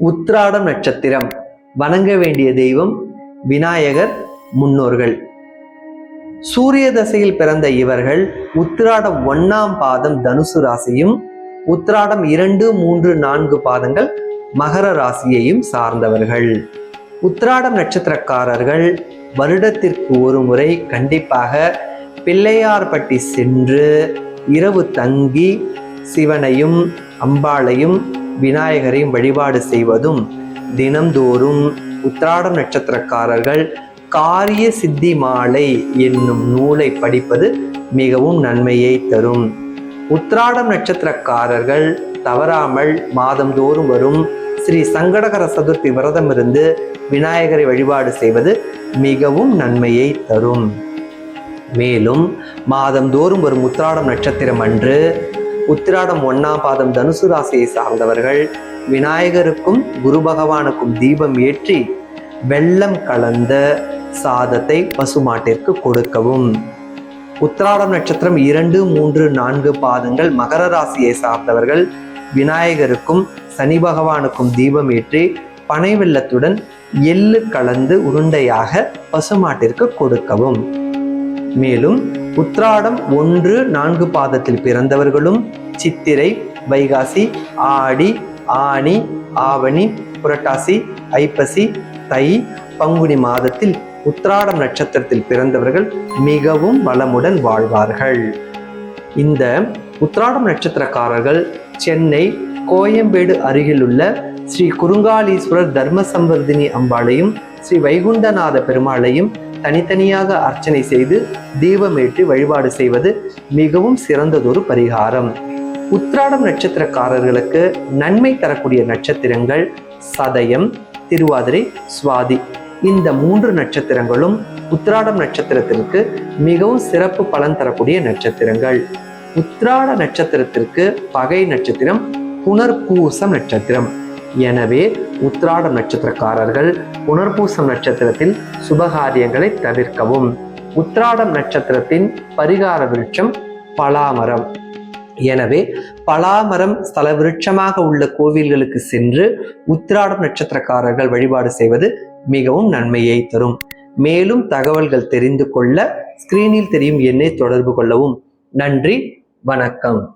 உத்ராடம் நட்சத்திரம். வணங்க வேண்டிய தெய்வம் விநாயகர் முன்னோர்கள். சூரிய தசையில் பிறந்த இவர்கள் உத்திராடம் ஒன்னாம் பாதம் தனுசு ராசியும் உத்திராடம் இரண்டு மூன்று நான்கு பாதங்கள் மகர ராசியையும் சார்ந்தவர்கள். உத்திராடம் நட்சத்திரக்காரர்கள் வருடத்திற்கு ஒரு முறை கண்டிப்பாக பிள்ளையார்பட்டி சென்று இரவு தங்கி சிவனையும் அம்பாளையும் விநாயகரையும் வழிபாடு செய்வதும் தினம்தோறும் உத்திராட நட்சத்திரக்காரர்கள் காரிய சித்தி மாலை என்னும் நூலை படிப்பது மிகவும் நன்மையை தரும். உத்திராடம் நட்சத்திரக்காரர்கள் தவறாமல் மாதந்தோறும் வரும் ஸ்ரீ சங்கடகர சதுர்த்தி விரதம் இருந்து விநாயகரை வழிபாடு செய்வது மிகவும் நன்மையை தரும். மேலும் மாதந்தோறும் வரும் உத்திராடம் நட்சத்திரம் அன்று உத்திராடம் ஒன்னாம் பாதம் தனுசு ராசியை சார்ந்தவர்கள் விநாயகருக்கும் குரு பகவானுக்கும் தீபம் ஏற்றி வெள்ளம் கலந்த சாதத்தை பசுமாட்டிற்கு கொடுக்கவும். உத்திராடம் நட்சத்திரம் இரண்டு மூன்று நான்கு பாதங்கள் மகர ராசியை சார்ந்தவர்கள் விநாயகருக்கும் சனி பகவானுக்கும் தீபம் ஏற்றி பனை வெள்ளத்துடன் எள்ளு கலந்து உருண்டையாக பசுமாட்டிற்கு கொடுக்கவும். மேலும் உத்ராடம் ஒன்று நான்கு பாதத்தில் பிறந்தவர்களும் சித்திரை வைகாசி ஆடி ஆனி ஆவணி புரட்டாசி ஐப்பசி தை பங்குனி மாதத்தில் உத்ராடம் நட்சத்திரத்தில் பிறந்தவர்கள் மிகவும் வளமுடன் வாழ்வார்கள். இந்த உத்ராடம் நட்சத்திரக்காரர்கள் சென்னை கோயம்பேடு அருகிலுள்ள ஸ்ரீ குறுங்காலீஸ்வரர் தர்ம சம்பர்தினி அம்பாளையும் ஸ்ரீ வைகுண்டநாத பெருமாளையும் தனித்தனியாக அர்ச்சனை செய்து தீபமேற்றி வழிபாடு செய்வது மிகவும் சிறந்ததொரு பரிகாரம். உத்ராடம் நட்சத்திரக்காரர்களுக்கு நன்மை தரக்கூடிய நட்சத்திரங்கள் சதயம் திருவாதிரை சுவாதி. இந்த மூன்று நட்சத்திரங்களும் உத்ராடம் நட்சத்திரத்திற்கு மிகவும் சிறப்பு பலன் தரக்கூடிய நட்சத்திரங்கள். உத்ராட நட்சத்திரத்திற்கு பகை நட்சத்திரம் புனர்பூசம் நட்சத்திரம். எனவே உத்ராடம் நட்சத்திரக்காரர்கள் புனர்பூசம் நட்சத்திரத்தில் சுபகாரியங்களை தவிர்க்கவும். உத்ராடம் நட்சத்திரத்தின் பரிகார விருட்சம் பலாமரம். எனவே பலாமரம் ஸ்தல விருட்சமாக உள்ள கோவில்களுக்கு சென்று உத்திராடம் நட்சத்திரக்காரர்கள் வழிபாடு செய்வது மிகவும் நன்மையை தரும். மேலும் தகவல்கள் தெரிந்து கொள்ள ஸ்கிரீனில் தெரியும் எண்ணை தொடர்பு கொள்ளவும். நன்றி வணக்கம்.